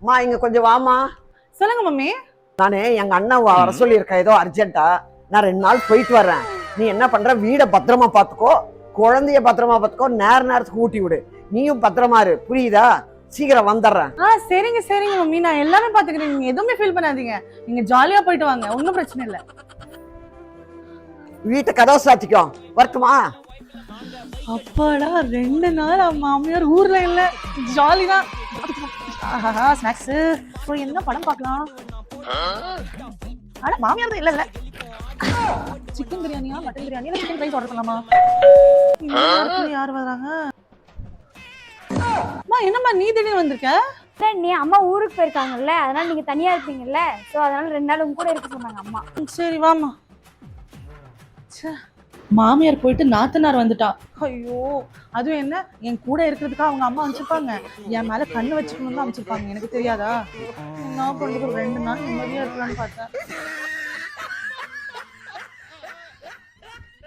அம்மா இங்க கொஞ்சம் வாமா சொல்லுங்க மம்மி. நானு எங்க அண்ணன் வர சொல்லியிருக்கேன். ஏதோ அர்ஜென்ட்டா நான் ரெண்டு நாள் போயிட்டு வர்றேன். நீ என்ன பண்ற? வீட பத்திரமா பாத்துக்கோ. குழந்தைய பத்திரமா பாத்துக்கோ. நேர நேரத்துக்கு ஊட்டி விடு. நீயும் பத்திரமா இரு. புரியுதா? சீக்கிரம் வந்துடுறேன். ஆ சரிங்க சரிங்க மம்மி. நான் எல்லாமே பாத்துக்கிறேன். நீங்க எதுவுமே ஃபீல் பண்ணாதீங்க. நீங்க ஜாலியா போயிட்டு வாங்க. ஒன்றும் பிரச்சனை இல்லை. வீட்டை கதவை சாத்திக்கோ. வரட்டுமா? அப்பாடா ரெண்டு நாள் மாமியார் ஊர்ல இல்ல. ஜாலி தான். ஆஹா ஸ்நாக்ஸ் இப்போ என்ன படம் பார்க்கலாம்? ஆனா மாமியார் தான் இல்ல இல்ல. சிக்கன் பிரியாணியா மட்டன் பிரியாணியா சிக்கன் ரைஸ் ஆர்டர் பண்ணலாமா? யார் வராங்க? அம்மா என்னம்மா நீ திடீர்னு வந்திருக்க? நீ அம்மா ஊருக்கு போயிருக்காங்கல்ல அதனால நீங்க தனியா இருப்பீங்கல்ல சோ அதனால ரெண்டு நாள் உங்க கூட இருக்க சொன்னாங்க அம்மா. சரி வாம்மா. ச்சே, மாமியார் போயிட்டு நாத்தனார் வந்துட்டா ஐயோ அதுவும் என்ன? என் கூட இருக்கிறதுக்காக அவங்க அம்மா அமைச்சிருப்பாங்க என் மேல கண்ணு வச்சுக்கணும்னு அமைச்சிருப்பாங்க எனக்கு தெரியாதா? நான் பண்றது ரெண்டு நாள் நிம்மதியா இருக்கலாம்னு பார்த்தேன்.